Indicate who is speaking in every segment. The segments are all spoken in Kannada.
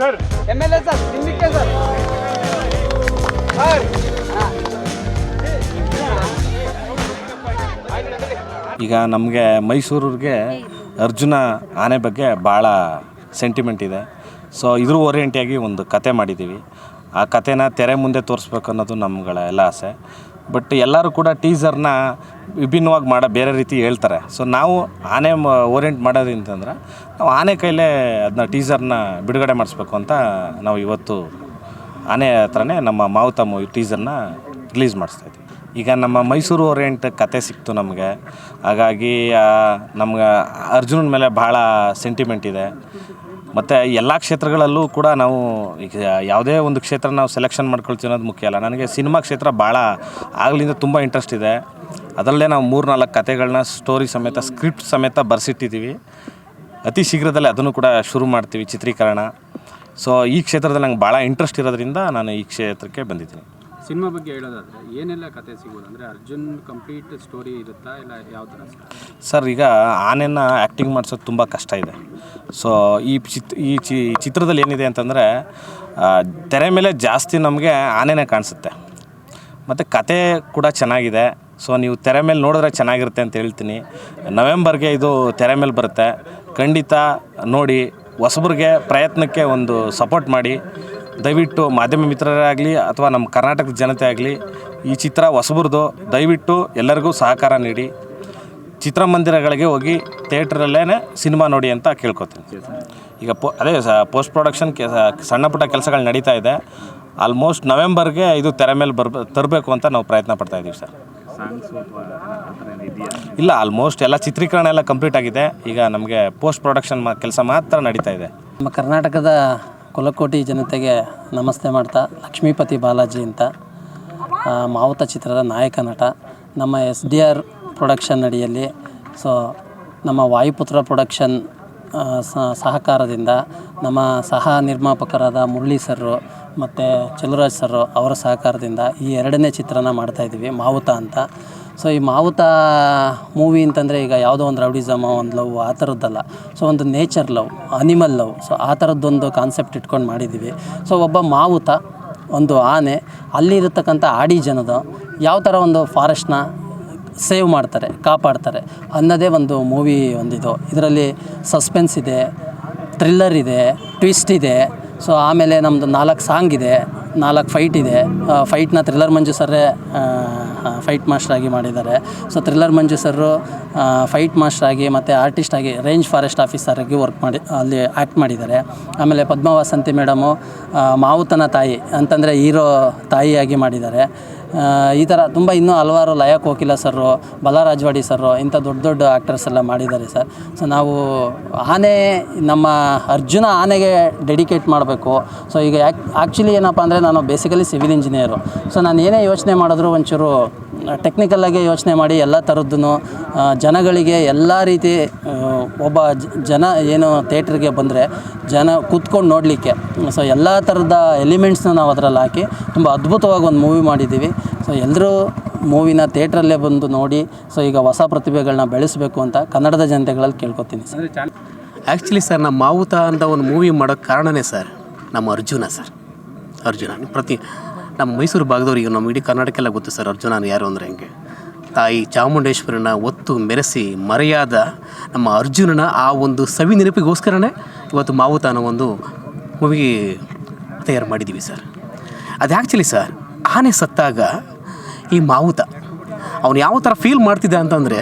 Speaker 1: Sir.
Speaker 2: M L A sir ನಿಮ್ಗೆ ಸರ್.
Speaker 3: ಈಗ ನಮಗೆ ಮೈಸೂರಿಗೆ ಅರ್ಜುನ ಆನೆ ಬಗ್ಗೆ ಭಾಳ ಸೆಂಟಿಮೆಂಟ್ ಇದೆ. ಸೊ ಇದ್ರ ಓರಿಯೆಂಟಿಯಾಗಿ ಒಂದು ಕತೆ ಮಾಡಿದ್ದೀವಿ ಆ ಕತೆನ ತೆರೆ ಮುಂದೆ ತೋರಿಸ್ಬೇಕು ಅನ್ನೋದು ನಮ್ಗಳ ಎಲ್ಲ ಆಸೆ. ಬಟ್ ಎಲ್ಲರೂ ಕೂಡ ಟೀಸರ್ನ ವಿಭಿನ್ನವಾಗಿ ಮಾಡೋ, ಬೇರೆ ರೀತಿ ಹೇಳ್ತಾರೆ. ಸೊ ನಾವು ಆನೆ ಓರಿಯೆಂಟ್ ಮಾಡೋದಿಂತಂದ್ರೆ ನಾವು ಆನೆ ಕೈಲೇ ಅದನ್ನ ಟೀಸರ್ನ ಬಿಡುಗಡೆ ಮಾಡಿಸ್ಬೇಕು ಅಂತ ನಾವು ಇವತ್ತು ಆನೆ ಹತ್ರನೇ ನಮ್ಮ ಮಾವುತ ಮೂವಿ ಟೀಸರ್ನ ರಿಲೀಸ್ ಮಾಡಿಸ್ತಾ ಇದ್ವಿ ಈಗ ನಮ್ಮ ಮೈಸೂರು ಓರಿಯೆಂಟ್ ಕತೆ ಸಿಕ್ತು ನಮಗೆ. ಹಾಗಾಗಿ ನಮ್ಗೆ ಅರ್ಜುನನ ಮೇಲೆ ಭಾಳ ಸೆಂಟಿಮೆಂಟ್ ಇದೆ. ಮತ್ತು ಎಲ್ಲ ಕ್ಷೇತ್ರಗಳಲ್ಲೂ ಕೂಡ ನಾವು ಈಗ ಯಾವುದೇ ಒಂದು ಕ್ಷೇತ್ರ ನಾವು ಸೆಲೆಕ್ಷನ್ ಮಾಡ್ಕೊಳ್ತೀವಿ ಅನ್ನೋದು ಮುಖ್ಯ ಅಲ್ಲ. ನನಗೆ ಸಿನಿಮಾ ಕ್ಷೇತ್ರ ಭಾಳ ಆಗಲಿಂದ ತುಂಬ ಇಂಟ್ರೆಸ್ಟ್ ಇದೆ. ಅದರಲ್ಲೇ ನಾವು ಮೂರು ನಾಲ್ಕು ಕತೆಗಳನ್ನ ಸ್ಟೋರಿ ಸಮೇತ ಸ್ಕ್ರಿಪ್ಟ್ ಸಮೇತ ಬರೆಸಿಟ್ಟಿದ್ದೀವಿ. ಅತಿ ಶೀಘ್ರದಲ್ಲೇ ಅದನ್ನು ಕೂಡ ಶುರು ಮಾಡ್ತೀವಿ ಚಿತ್ರೀಕರಣ. ಸೊ ಈ ಕ್ಷೇತ್ರದಲ್ಲಿ ನಂಗೆ ಭಾಳ ಇಂಟ್ರೆಸ್ಟ್ ಇರೋದ್ರಿಂದ ನಾನು ಈ ಕ್ಷೇತ್ರಕ್ಕೆ ಬಂದಿದ್ದೀನಿ.
Speaker 4: ಸಿನಿಮಾ ಬಗ್ಗೆ ಹೇಳೋದಾದ್ರೆ ಏನೆಲ್ಲ ಕತೆ ಸಿಗೋದು ಅಂದರೆ ಅರ್ಜುನ್ ಕಂಪ್ಲೀಟ್ ಸ್ಟೋರಿ ಇರುತ್ತಾ ಇಲ್ಲ ಯಾವ ಥರ
Speaker 3: ಸರ್? ಈಗ ಆನೆನ ಆ್ಯಕ್ಟಿಂಗ್ ಮಾಡಿಸೋದು ತುಂಬ ಕಷ್ಟ ಇದೆ. ಸೊ ಈ ಚಿತ್, ಈ ಚಿತ್ರದಲ್ಲಿ ಏನಿದೆ ಅಂತಂದರೆ ತೆರೆ ಮೇಲೆ ಜಾಸ್ತಿ ನಮಗೆ ಆನೆನೇ ಕಾಣಿಸುತ್ತೆ. ಮತ್ತು ಕತೆ ಕೂಡ ಚೆನ್ನಾಗಿದೆ. ಸೊ ನೀವು ತೆರೆ ಮೇಲೆ ನೋಡಿದ್ರೆ ಚೆನ್ನಾಗಿರುತ್ತೆ ಅಂತ ಹೇಳ್ತೀನಿ. ನವೆಂಬರ್ಗೆ ಇದು ತೆರೆ ಮೇಲೆ ಬರುತ್ತೆ. ಖಂಡಿತ ನೋಡಿ, ಹೊಸಬ್ರಿಗೆ ಪ್ರಯತ್ನಕ್ಕೆ ಒಂದು ಸಪೋರ್ಟ್ ಮಾಡಿ. ದಯವಿಟ್ಟು ಮಾಧ್ಯಮ ಮಿತ್ರರೇ ಆಗಲಿ ಅಥವಾ ನಮ್ಮ ಕರ್ನಾಟಕದ ಜನತೆ ಆಗಲಿ ಈ ಚಿತ್ರ ಹೊಸಬ್ರದ್ದು ದಯವಿಟ್ಟು ಎಲ್ಲರಿಗೂ ಸಹಕಾರ ನೀಡಿ. ಚಿತ್ರಮಂದಿರಗಳಿಗೆ ಹೋಗಿ ಥಿಯೇಟ್ರಲ್ಲೇ ಸಿನಿಮಾ ನೋಡಿ ಅಂತ ಕೇಳ್ಕೊತೀನಿ. ಈಗ ಪೋ, ಅದೇ ಸ ಪೋಸ್ಟ್ ಪ್ರೊಡಕ್ಷನ್ ಕೆ ಸಣ್ಣ ಪುಟ್ಟ ಕೆಲಸಗಳು ನಡೀತಾ ಇದೆ. ಆಲ್ಮೋಸ್ಟ್ ನವೆಂಬರ್ಗೆ ಇದು ತೆರೆ ಮೇಲೆ ಬರ್ಬ, ತರಬೇಕು ಅಂತ ನಾವು ಪ್ರಯತ್ನ ಪಡ್ತಾ ಇದ್ದೀವಿ ಸರ್. ಇಲ್ಲ ಆಲ್ಮೋಸ್ಟ್ ಎಲ್ಲ ಚಿತ್ರೀಕರಣ ಎಲ್ಲ ಕಂಪ್ಲೀಟ್ ಆಗಿದೆ. ಈಗ ನಮಗೆ ಪೋಸ್ಟ್ ಪ್ರೊಡಕ್ಷನ್ ಕೆಲಸ ಮಾತ್ರ ನಡೀತಾ ಇದೆ.
Speaker 5: ನಮ್ಮ ಕರ್ನಾಟಕದ ಕುಲಕೋಟಿ ಜನತೆಗೆ ನಮಸ್ತೆ ಮಾಡ್ತಾ, ಲಕ್ಷ್ಮೀಪತಿ ಬಾಲಾಜಿ ಅಂತ ಮಾವುತ ಚಿತ್ರದ ನಾಯಕ ನಟ. ನಮ್ಮ ಎಸ್ ಡಿ ಆರ್ ಪ್ರೊಡಕ್ಷನ್ ಅಡಿಯಲ್ಲಿ ಸೊ ನಮ್ಮ ವಾಯುಪುತ್ರ ಪ್ರೊಡಕ್ಷನ್ ಸಹಕಾರದಿಂದ ನಮ್ಮ ಸಹ ನಿರ್ಮಾಪಕರಾದ ಮುರಳಿ ಸರ್ರು ಮತ್ತು ಚಲುರಾಜ್ ಸರ್ರು ಅವರ ಸಹಕಾರದಿಂದ ಈ ಎರಡನೇ ಚಿತ್ರನ ಮಾಡ್ತಾಯಿದ್ದೀವಿ ಮಾವುತ ಅಂತ. ಸೊ ಈ ಮಾವುತ ಮೂವಿ ಅಂತಂದರೆ ಈಗ ಯಾವುದೋ ಒಂದು ರೌಡಿಸಮ ಒಂದು ಲವ್ ಆ ಥರದ್ದಲ್ಲ ಸೊ ಒಂದು nature love animal love so ಆ ಥರದ್ದೊಂದು ಕಾನ್ಸೆಪ್ಟ್ ಇಟ್ಕೊಂಡು ಮಾಡಿದ್ದೀವಿ ಸೊ ಒಬ್ಬ ಮಾವುತ, ಒಂದು ಆನೆ, ಅಲ್ಲಿರತಕ್ಕಂಥ ಆಡಿ ಜನದ ಯಾವ ಥರ ಒಂದು ಫಾರೆಸ್ಟ್ನ ಸೇವ್ ಮಾಡ್ತಾರೆ, ಕಾಪಾಡ್ತಾರೆ ಅನ್ನೋದೇ ಒಂದು ಮೂವಿ ಒಂದಿದು. ಇದರಲ್ಲಿ ಸಸ್ಪೆನ್ಸ್ ಇದೆ ಥ್ರಿಲ್ಲರ್ ಇದೆ ಟ್ವಿಸ್ಟ್ ಇದೆ. ಸೊ ಆಮೇಲೆ ನಮ್ಮದು ನಾಲ್ಕು ಸಾಂಗ್ ಇದೆ. ನಾಲ್ಕು ಫೈಟ್ ಇದೆ. ಫೈಟ್ನ ಥ್ರಿಲ್ಲರ್ ಮಂಜು ಸರ್ರೇ ಫೈಟ್ ಮಾಸ್ಟರ್ ಆಗಿ ಮಾಡಿದ್ದಾರೆ. So thriller Manju sir fight master ಆಗಿ ಮತ್ತು ಆರ್ಟಿಸ್ಟ್ ಆಗಿ ರೇಂಜ್ ಫಾರೆಸ್ಟ್ ಆಫೀಸರಾಗಿ ವರ್ಕ್ ಮಾಡಿ, ಅಲ್ಲಿ ಆ್ಯಕ್ಟ್ ಮಾಡಿದ್ದಾರೆ. ಆಮೇಲೆ ಪದ್ಮಾವಸಂತಿ ಮೇಡಮು ಮಾವುತನ ತಾಯಿ ಅಂತಂದರೆ ಹೀರೋ ತಾಯಿಯಾಗಿ ಮಾಡಿದ್ದಾರೆ. ಈ ಥರ ತುಂಬ ಇನ್ನೂ ಹಲವಾರು ಲಯ ಕೋಕಿಲ ಸರ್ರು ಬಲರಾಜ್ವಾಡಿ ಸರ್ರು, ಇಂಥ ದೊಡ್ಡ ದೊಡ್ಡ ಆ್ಯಕ್ಟರ್ಸ್ ಎಲ್ಲ ಮಾಡಿದ್ದಾರೆ ಸರ್. ಸೊ ನಾವು ಆನೆ, ನಮ್ಮ ಅರ್ಜುನ ಆನೆಗೆ ಡೆಡಿಕೇಟ್ ಮಾಡಬೇಕು. ಸೊ ಈಗ ಆ್ಯಕ್ ಆ್ಯಕ್ಚುಲಿ ಏನಪ್ಪ ಅಂದರೆ ನಾನು ಬೇಸಿಕಲಿ ಸಿವಿಲ್ ಇಂಜಿನಿಯರು ಸೊ ನಾನು ಏನೇ ಯೋಚನೆ ಮಾಡಿದ್ರು ಒಂಚೂರು ಟೆಕ್ನಿಕಲ್ಲಾಗಿ ಯೋಚನೆ ಮಾಡಿ ಎಲ್ಲ ಥರದ್ದು ಜನಗಳಿಗೆ ಎಲ್ಲ ರೀತಿ ಒಬ್ಬ ಜನ ಏನು ಥಿಯೇಟ್ರಿಗೆ ಬಂದರೆ ಜನ ಕೂತ್ಕೊಂಡು ನೋಡಲಿಕ್ಕೆ. ಸೊ ಎಲ್ಲ ಥರದ ಎಲಿಮೆಂಟ್ಸ್ನ ನಾವು ಅದರಲ್ಲಿ ಹಾಕಿ ತುಂಬ ಅದ್ಭುತವಾಗಿ ಒಂದು ಮೂವಿ ಮಾಡಿದ್ದೀವಿ ಸೊ ಎಲ್ಲರೂ ಮೂವಿನ ಥಿಯೇಟ್ರಲ್ಲೇ ಬಂದು ನೋಡಿ ಸೊ ಈಗ ಹೊಸ ಪ್ರತಿಭೆಗಳನ್ನ ಬೆಳೆಸಬೇಕು ಅಂತ ಕನ್ನಡದ ಜನತೆಗಳಲ್ಲಿ ಕೇಳ್ಕೊತೀನಿ ಸರ್.
Speaker 6: ಆ್ಯಕ್ಚುಲಿ ಸರ್ ನಮ್ಮ ಮಾವುತ ಅಂತ ಒಂದು ಮೂವಿ ಮಾಡೋಕ್ಕೆ ಕಾರಣನೇ ಸರ್ ನಮ್ಮ ಅರ್ಜುನ ಸರ್ ಅರ್ಜುನ, ಪ್ರತಿ ನಮ್ಮ ಮೈಸೂರು ಭಾಗದವ್ರಿಗೆ ನಮ್ಮ ಇಡೀ ಕರ್ನಾಟಕೆಲ್ಲ ಗೊತ್ತು ಸರ್ ಅರ್ಜುನ ಯಾರು ಅಂದರೆ ಹೆಂಗೆ? ತಾಯಿ ಚಾಮುಂಡೇಶ್ವರನ ಒತ್ತು ಮೆರೆಸಿ ಮರೆಯಾದ ನಮ್ಮ ಅರ್ಜುನನ ಆ ಒಂದು ಸವಿ ನೆನಪಿಗೋಸ್ಕರನೇ ಇವತ್ತು ಮಾವುತ ಅನ್ನೋ ಒಂದು ಮೂವಿ ತಯಾರು ಮಾಡಿದ್ದೀವಿ ಸರ್. ಅದು ಆ್ಯಕ್ಚುಲಿ ಸರ್, ಆನೆ ಸತ್ತಾಗ ಈ ಮಾವುತ ಅವನು ಯಾವ ಥರ ಫೀಲ್ ಮಾಡ್ತಿದ್ದ ಅಂತಂದರೆ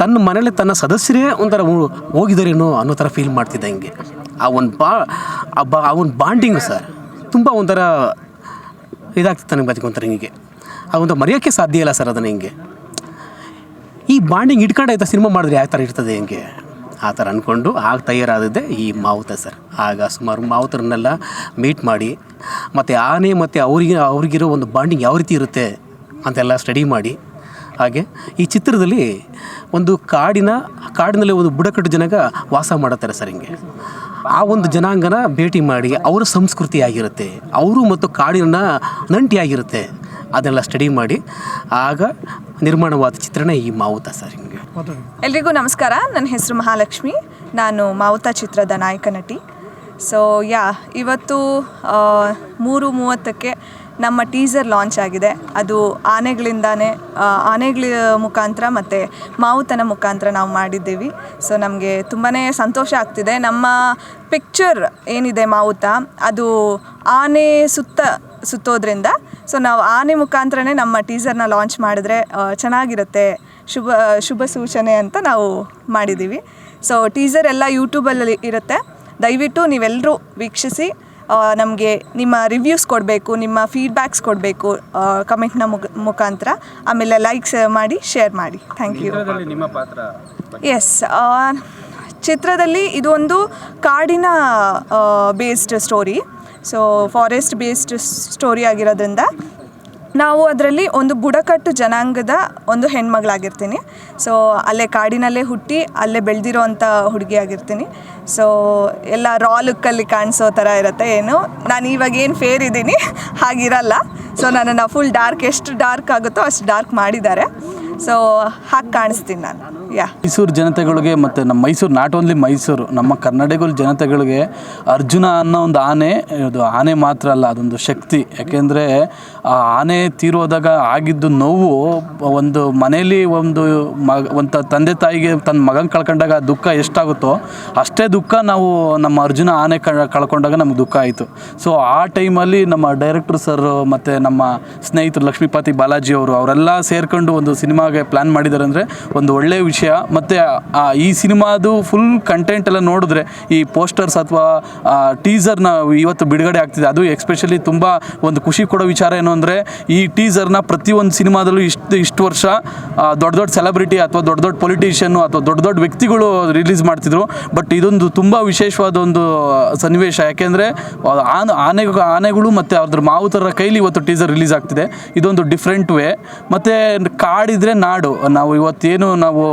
Speaker 6: ತನ್ನ ಮನೇಲಿ ತನ್ನ ಸದಸ್ಯರೇ ಒಂಥರ ಹೋಗಿದರೇನೋ ಅನ್ನೋ ಥರ ಫೀಲ್ ಮಾಡ್ತಿದ್ದ ಹಿಂಗೆ. ಆ ಒಂದು ಬಾ, ಆ ಬಾ, ಆ ಒಂದು ಬಾಂಡಿಂಗ್ ಸರ್, ತುಂಬ ಒಂಥರ ಇದಾಗ್ತಿತ್ತು ನನಗೆ ಬದುಕೊಂತಾರೆ ಹಿಂಗೆ. ಒಂದು ಮರೆಯೋಕ್ಕೆ ಸಾಧ್ಯ ಇಲ್ಲ ಸರ್ ಅದನ್ನು ಹಿಂಗೆ. ಈ ಬಾಂಡಿಂಗ್ ಇಟ್ಕೊಂಡಾಯ್ತಾ ಸಿನಿಮಾ ಮಾಡಿದ್ರೆ ಯಾವ ಥರ ಇರ್ತದೆ ಹಿಂಗೆ? ಆ ಥರ ಅಂದ್ಕೊಂಡು ಆಗ ತಯಾರಾದದ್ದೇ ಈ ಮಾವುತ ಸರ್. ಆಗ ಸುಮಾರು ಮಾವುತರನ್ನೆಲ್ಲ ಮೀಟ್ ಮಾಡಿ, ಮತ್ತು ಆನೆ ಮತ್ತು ಅವರಿಗೆ, ಅವ್ರಿಗಿರೋ ಒಂದು ಬಾಂಡಿಂಗ್ ಯಾವ ರೀತಿ ಇರುತ್ತೆ ಅಂತೆಲ್ಲ ಸ್ಟಡಿ ಮಾಡಿ. ಹಾಗೆ ಈ ಚಿತ್ರದಲ್ಲಿ ಒಂದು ಕಾಡಿನ, ಕಾಡಿನಲ್ಲಿ ಒಂದು ಬುಡಕಟ್ಟು ಜನಗ ವಾಸ ಮಾಡುತ್ತಾರೆ ಸರ್ ಹಿಂಗೆ. ಆ ಒಂದು ಜನಾಂಗನ ಭೇಟಿ ಮಾಡಿ ಅವರ ಸಂಸ್ಕೃತಿ ಆಗಿರುತ್ತೆ, ಅವರು ಮತ್ತು ಕಾಡಿನ ನಂಟಿಯಾಗಿರುತ್ತೆ ಅದೆಲ್ಲ ಸ್ಟಡಿ ಮಾಡಿ, ಆಗ ನಿರ್ಮಾಣವಾದ ಚಿತ್ರಣ ಈ ಮಾವುತ ಸರ್ ಹಿಂಗೆ
Speaker 1: ಎಲ್ರಿಗೂ ನಮಸ್ಕಾರ, ನನ್ನ ಹೆಸರು ಮಹಾಲಕ್ಷ್ಮಿ, ನಾನು ಮಾವುತ ಚಿತ್ರದ ನಾಯಕ ನಟಿ. ಸೊ ಯಾ ಇವತ್ತು ಮೂರು ಮೂವತ್ತಕ್ಕೆ ನಮ್ಮ ಟೀಸರ್ ಲಾಂಚ್ ಆಗಿದೆ. ಅದು ಆನೆಗಳಿಂದಾನೇ ಆನೆಗಳ ಮುಖಾಂತರ ಮತ್ತು ಮಾವುತನ ಮುಖಾಂತರ ನಾವು ಮಾಡಿದ್ದೀವಿ. ಸೊ ನಮಗೆ ತುಂಬಾ ಸಂತೋಷ ಆಗ್ತಿದೆ. ನಮ್ಮ ಪಿಕ್ಚರ್ ಏನಿದೆ ಮಾವುತ, ಅದು ಆನೆ ಸುತ್ತ, ಸುತ್ತೋದ್ರಿಂದ. ಸೊ ನಾವು ಆನೆ ಮುಖಾಂತರನೇ ನಮ್ಮ ಟೀಸರ್ನ ಲಾಂಚ್ ಮಾಡಿದ್ರೆ ಚೆನ್ನಾಗಿರುತ್ತೆ, ಶುಭ ಶುಭ ಸೂಚನೆ ಅಂತ ನಾವು ಮಾಡಿದ್ದೀವಿ. ಸೊ ಟೀಸರ್ ಎಲ್ಲ ಯೂಟ್ಯೂಬಲ್ಲಿ ಇರುತ್ತೆ. ದಯವಿಟ್ಟು ನೀವೆಲ್ಲರೂ ವೀಕ್ಷಿಸಿ. ನಮಗೆ ನಿಮ್ಮ ರಿವ್ಯೂಸ್ ಕೊಡಬೇಕು ನಿಮ್ಮ ಫೀಡ್ಬ್ಯಾಕ್ಸ್ ಕೊಡಬೇಕು ಕಮೆಂಟ್ನ ಮುಖ ಮುಖಾಂತರ. ಆಮೇಲೆ ಲೈಕ್ಸ್ ಮಾಡಿ ಶೇರ್ ಮಾಡಿ. ಥ್ಯಾಂಕ್ ಯು
Speaker 4: ಚಿತ್ರದಲ್ಲಿ ನಿಮ್ಮ ಪಾತ್ರ
Speaker 1: ಎಸ್ ಚಿತ್ರದಲ್ಲಿ ಇದು ಒಂದು ಕಾಡಿನ based story so forest based story ಆಗಿರೋದ್ರಿಂದ ನಾವು ಅದರಲ್ಲಿ ಒಂದು ಬುಡಕಟ್ಟು ಜನಾಂಗದ ಒಂದು ಹೆಣ್ಮಗಳಾಗಿರ್ತೀನಿ. ಸೊ ಅಲ್ಲೇ ಕಾಡಿನಲ್ಲೇ ಹುಟ್ಟಿ ಅಲ್ಲೇ ಬೆಳೆದಿರೋ ಅಂಥ ಹುಡುಗಿ ಆಗಿರ್ತೀನಿ. ಸೊ ಎಲ್ಲ ರಾ ಲುಕ್ಕಲ್ಲಿ ಕಾಣಿಸೋ ಥರ ಇರುತ್ತೆ ಏನು. ನಾನು ಇವಾಗ ಏನು ಫೇರ್ ಇದ್ದೀನಿ, ಹಾಗಿರಲ್ಲ. ಸೊ ನನ್ನನ್ನು ಫುಲ್ ಡಾರ್ಕ್ ಎಷ್ಟು ಡಾರ್ಕ್ ಆಗುತ್ತೋ ಅಷ್ಟು ಡಾರ್ಕ್ ಮಾಡಿದ್ದಾರೆ. ಸೊ ಹಾಗೆ ಕಾಣಿಸ್ತೀನಿ ನಾನು. ಯಾ
Speaker 7: ಮೈಸೂರು ಜನತೆಗಳಿಗೆ ಮತ್ತು ನಮ್ಮ ಮೈಸೂರು ನಾಟ್ ಓನ್ಲಿ ಮೈಸೂರು, ನಮ್ಮ ಕನ್ನಡಿಗಳ ಜನತೆಗಳಿಗೆ ಅರ್ಜುನ ಅನ್ನೋ ಒಂದು ಆನೆ ಇದು ಆನೆ ಮಾತ್ರ ಅಲ್ಲ, ಅದೊಂದು ಶಕ್ತಿ. ಯಾಕೆಂದರೆ ಆ ಆನೆ ತೀರೋದಾಗ ಆಗಿದ್ದು ನೋವು, ಒಂದು ಮನೇಲಿ ಒಂದು ಮಗ ಒಂದು ತಂದೆ ತಾಯಿಗೆ ತನ್ನ ಮಗನ ಕಳ್ಕೊಂಡಾಗ ದುಃಖ ಎಷ್ಟಾಗುತ್ತೋ, ಅಷ್ಟೇ ದುಃಖ ನಾವು ನಮ್ಮ ಅರ್ಜುನ ಆನೆ ಕಳ್ಕೊಂಡಾಗ ನಮ್ಗೆ ದುಃಖ ಆಯಿತು. ಸೊ ಆ ಟೈಮಲ್ಲಿ ನಮ್ಮ ಡೈರೆಕ್ಟರ್ ಸರ್ ಮತ್ತು ನಮ್ಮ ಸ್ನೇಹಿತರು ಲಕ್ಷ್ಮೀಪತಿ ಬಾಲಾಜಿ ಅವರು, ಅವರೆಲ್ಲ ಸೇರ್ಕೊಂಡು ಒಂದು ಸಿನಿಮಾಗೆ ಪ್ಲ್ಯಾನ್ ಮಾಡಿದ್ದಾರೆ ಅಂದರೆ ಒಂದು ಒಳ್ಳೆಯ ವಿಷಯ ಮತ್ತು ಈ ಸಿನಿಮಾದು ಫುಲ್ ಕಂಟೆಂಟ್ ಎಲ್ಲ ನೋಡಿದ್ರೆ ಈ ಪೋಸ್ಟರ್ಸ್ ಅಥವಾ ಟೀಸರ್ನ ಇವತ್ತು ಬಿಡುಗಡೆ ಆಗ್ತಿದೆ. ಅದು ಎಕ್ಸ್ಪೆಷಲಿ ತುಂಬ ಒಂದು ಖುಷಿ ಕೊಡೋ ವಿಚಾರ ಏನು ಅಂದರೆ, ಈ ಟೀಸರ್ನ ಪ್ರತಿಯೊಂದು ಸಿನಿಮಾದಲ್ಲೂ ಇಷ್ಟು ಇಷ್ಟು ವರ್ಷ ದೊಡ್ಡ ದೊಡ್ಡ ಸೆಲೆಬ್ರಿಟಿ ಅಥವಾ ದೊಡ್ಡ ದೊಡ್ಡ ಪೊಲಿಟಿಷಿಯನ್ನು ಅಥವಾ ದೊಡ್ಡ ದೊಡ್ಡ ವ್ಯಕ್ತಿಗಳು ರಿಲೀಸ್ ಮಾಡ್ತಿದ್ರು. ಬಟ್ ಇದೊಂದು ತುಂಬ ವಿಶೇಷವಾದ ಒಂದು ಸನ್ನಿವೇಶ. ಯಾಕೆಂದರೆ ಆನೆ ಆನೆ, ಆನೆಗಳು ಮತ್ತು ಅದ್ರ ಮಾವುತರ ಕೈಲಿ ಇವತ್ತು ಟೀಸರ್ ರಿಲೀಸ್ ಆಗ್ತಿದೆ. ಇದೊಂದು ಡಿಫ್ರೆಂಟ್ ವೇ ಮತ್ತು ಕಾಡಿದ್ರೆ ನಾಡು. ನಾವು ಇವತ್ತೇನು ನಾವು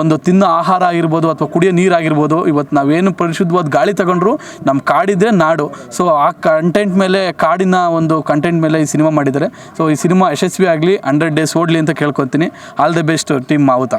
Speaker 7: ಒಂದು ತಿನ್ನೋ ಆಹಾರ ಆಗಿರ್ಬೋದು ಅಥವಾ ಕುಡಿಯೋ ನೀರಾಗಿರ್ಬೋದು ಇವತ್ತು ನಾವೇನು ಪರಿಶುದ್ಧವಾದ ಗಾಳಿ ತಗೊಂಡ್ರು ನಮ್ಮ ಕಾಡಿದ್ರೆ ನಾಡು. ಸೊ ಆ ಕಂಟೆಂಟ್ ಮೇಲೆ, ಕಾಡಿನ ಒಂದು ಕಂಟೆಂಟ್ ಮೇಲೆ ಈ ಸಿನಿಮಾ ಮಾಡಿದ್ದಾರೆ. ಸೊ ಈ ಸಿನಿಮಾ ಯಶಸ್ವಿ ಆಗಲಿ ಹಂಡ್ರೆಡ್ ಡೇಸ್ ಓಡಲಿ ಅಂತ ಕೇಳ್ಕೊತೀನಿ. All the best team ಮಾವುತ.